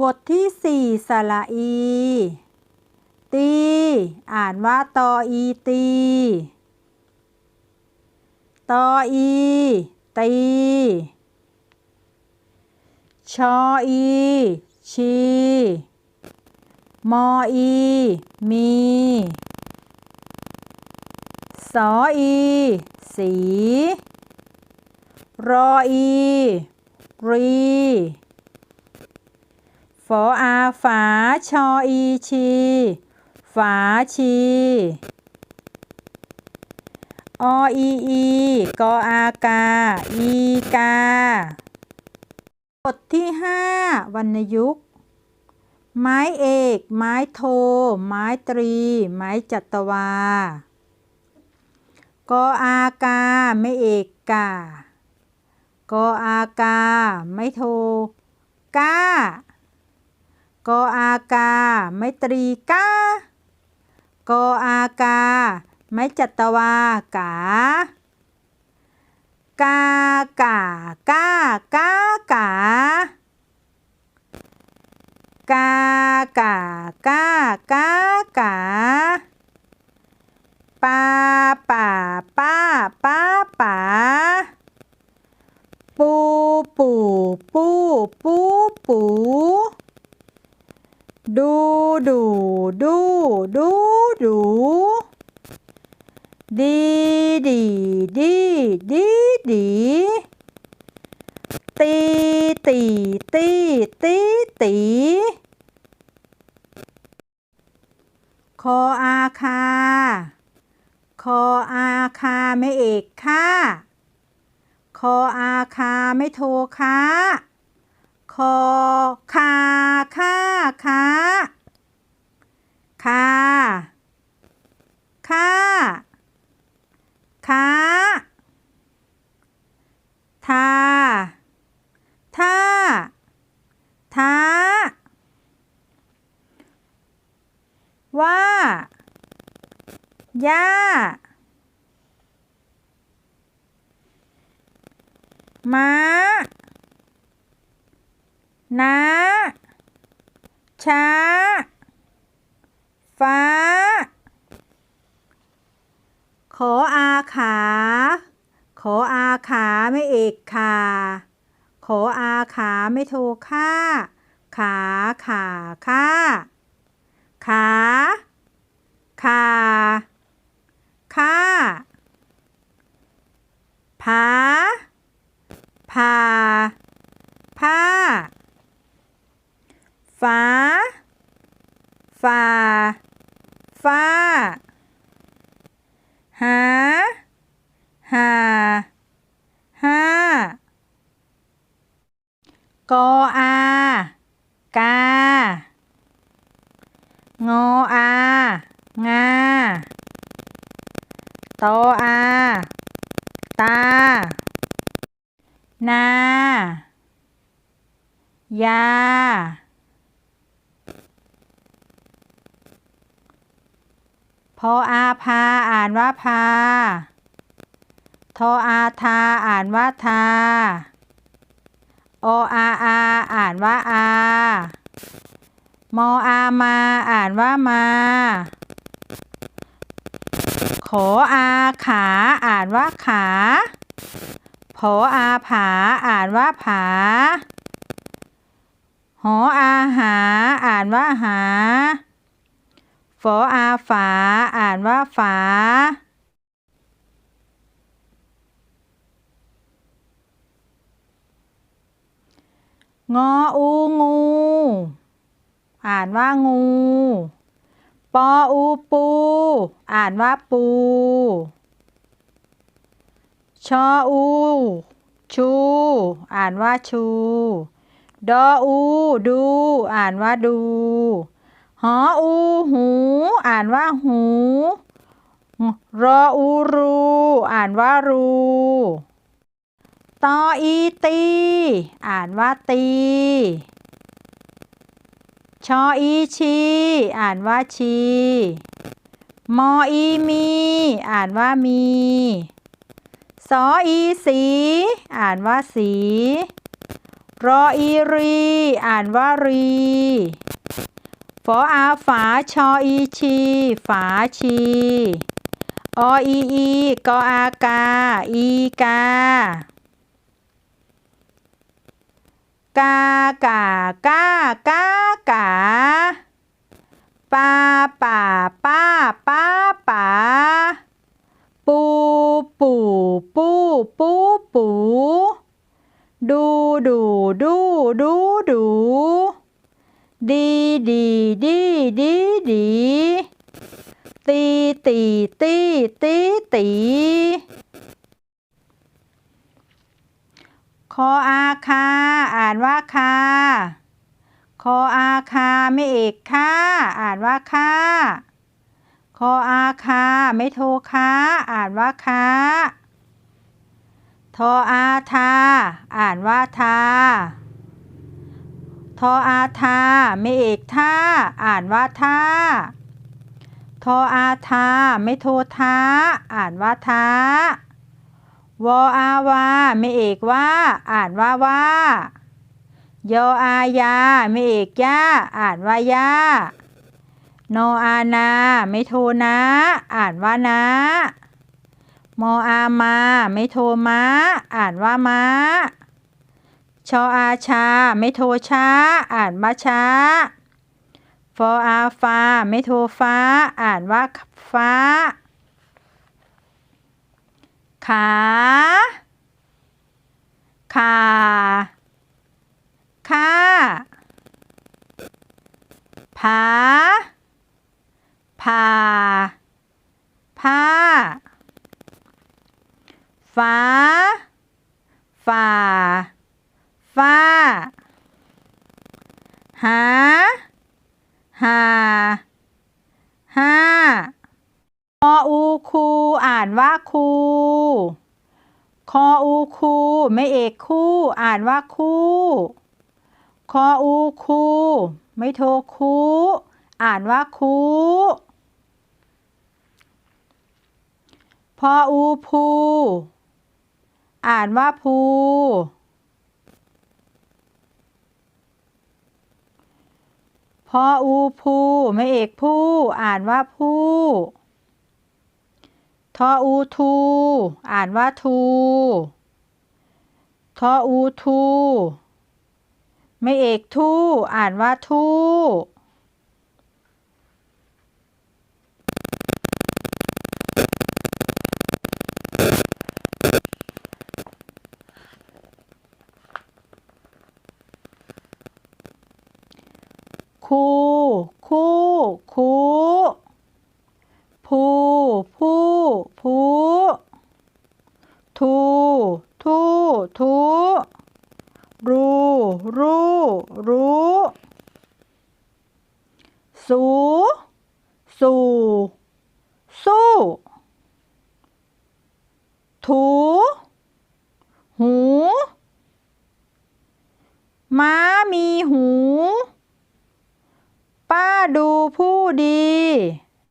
บทที่สี่สระอี ตี อ่านว่าตออีตี ตออี ตี ชออี ชี มออี มี สออี สี รออี รี ออาฝาชออีชี ฝาชีออีอีกออากา อีกาบทที่ห้าวรรณยุกต์ ไม้เอก ไม้โท ไม้ตรี ไม้จัตวากออากา ไม่เอกกากออากา ไม่โทกา กออากา ไมตรีกากออากา ไมจัตวากากากากากากากากากากากาปาป่าป้าป้าป๋าปูปูปูปูปูดูดูดูดูดู ดีดีดีดีดีตีตีตีตีตีคออาคา คออาคาไม่เอกค่าคออาคาไม่โทค้าคอคาค่าค้าคาค่า ค้าทาท่าท้า ว่าย่าม้าน้าช้า ฟ้า ขออาขา ขออาขาไม่เอกขา ขออาขาไม่โทค่า ขาขาค่า ขาขาค่าผาผาผ้าฝาฝาฟ้า หา หา ห้า กออา กา งออา งา ตออา ตา นา ยา พออาพา อ่านว่าพา ทออาทา อ่านว่าทา ออาอาอ่านว่าอามออามา อ่านว่ามา ขออาขา อ่านว่าขาผออาผา อ่านว่าผา หออาหา อ่านว่าหาฝออาฝา อ่านว่าฝา งออูงู อ่านว่างู ปออูปู อ่านว่าปู ชออู ชู อ่านว่าชู ดออู ดู อ่านว่าดู หออู หู อ่านว่าหู รออูรู อ่านว่ารู ตออีตี อ่านว่าตี ชออีชี อ่านว่าชี มออีมี อ่านว่ามี สออีสี อ่านว่าสี รออีรี อ่านว่ารีฝออาฝาชออีชี ฝาชีออีอีกออากา อีกา กากากากากาปาป่าป้าป้าป๋าปูปูปูปูปูดูดูดูดูดูดีดีดีดีดีตีตีตีตีตี คออาคา อ่านว่าคา คออาคาไม่เอกค่าอ่านว่าค่า คออาคาไม่โทค้าอ่านว่าค้า ทออาทา อ่านว่าทา ทออาทาไม่เอกท่าอ่านว่าท่า ทออาทาไม่โทท้า อ่านว่าท้า วออาวาไม่เอกว่า อ่านว่าว่ายออายาไม่เอกย่าอ่านว่าย่านอานา ไม่โทนะ อ่านว่านะมออามา ไม่โทมาอ่านว่ามาชออาชา ไม่โทช้า อ่านว่าช้าฟออาฟาไม่โทฟ้า อ่านว่าฟ้า ขาขาค่าผาผาผ้าฟ้าฝ่าฟ้า หา หาห้า ออูคูอ่านว่าคูคออูคูไม่เอกคู่ อ่านว่าคู่คออูคูไม่โทคูอ่านว่าคูพออูพูอ่านว่าภูพออูพูไม่เอกผู้ อ่านว่าผู้ ออูทู อ่านว่าทู ทออูทู ไม่เอกทู อ่านว่าทู คูคู่คูผู้ผู้ผู้ทูทูทูรู้รู้รู้สู สู่ สู้ ถู หู ม้ามีหู ป้าดูผู้ดี